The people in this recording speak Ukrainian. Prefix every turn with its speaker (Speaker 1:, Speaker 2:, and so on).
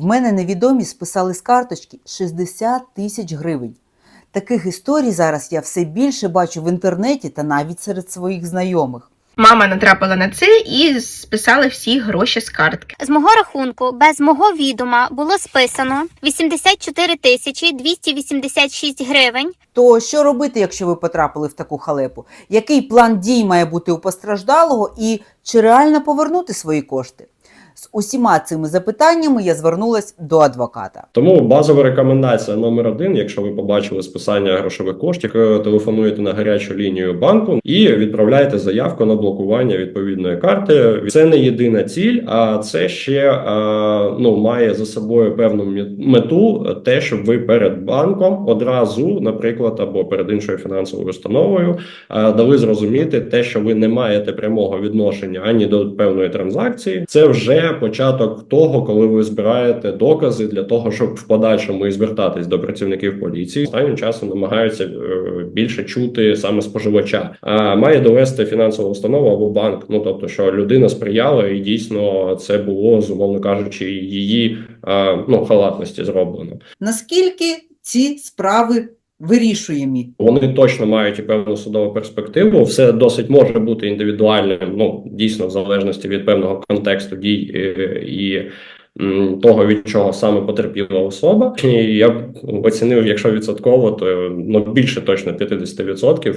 Speaker 1: В мене невідомі списали з карточки 60 тисяч гривень. Таких історій зараз я все більше бачу в інтернеті та навіть серед своїх знайомих.
Speaker 2: Мама натрапила на це і списала всі гроші з картки.
Speaker 3: З мого рахунку без мого відома було списано 84 тисячі 286 гривень.
Speaker 1: То що робити, якщо ви потрапили в таку халепу? Який план дій має бути у постраждалого і чи реально повернути свої кошти? З усіма цими запитаннями я звернулась до адвоката.
Speaker 4: Тому базова рекомендація номер один, якщо ви побачили списання грошових коштів, е, телефонуєте на гарячу лінію банку і відправляєте заявку на блокування відповідної карти. Це не єдина ціль, а це ще е, ну має за собою певну мету, е, те, щоб ви перед банком одразу, наприклад, або перед іншою фінансовою установою дали зрозуміти те, що ви не маєте прямого відношення ані до певної транзакції. Це вже початок того, коли ви збираєте докази для того, щоб в подальшому і звертатись до працівників поліції. Останнім часом намагаються е, більше чути саме споживача. А має довести фінансова установа або банк. Ну тобто, що людина сприяла, і дійсно це було з умовно кажучи, її ну халатності зроблено.
Speaker 1: Наскільки ці справи вирішуємі?
Speaker 4: Вони точно мають певну судову перспективу. Все досить може бути індивідуальним. Ну дійсно, в залежності від певного контексту дій е, і. Того від чого саме потерпіла особа, і я б оцінив, якщо відсотково, то ну більше точно 50%,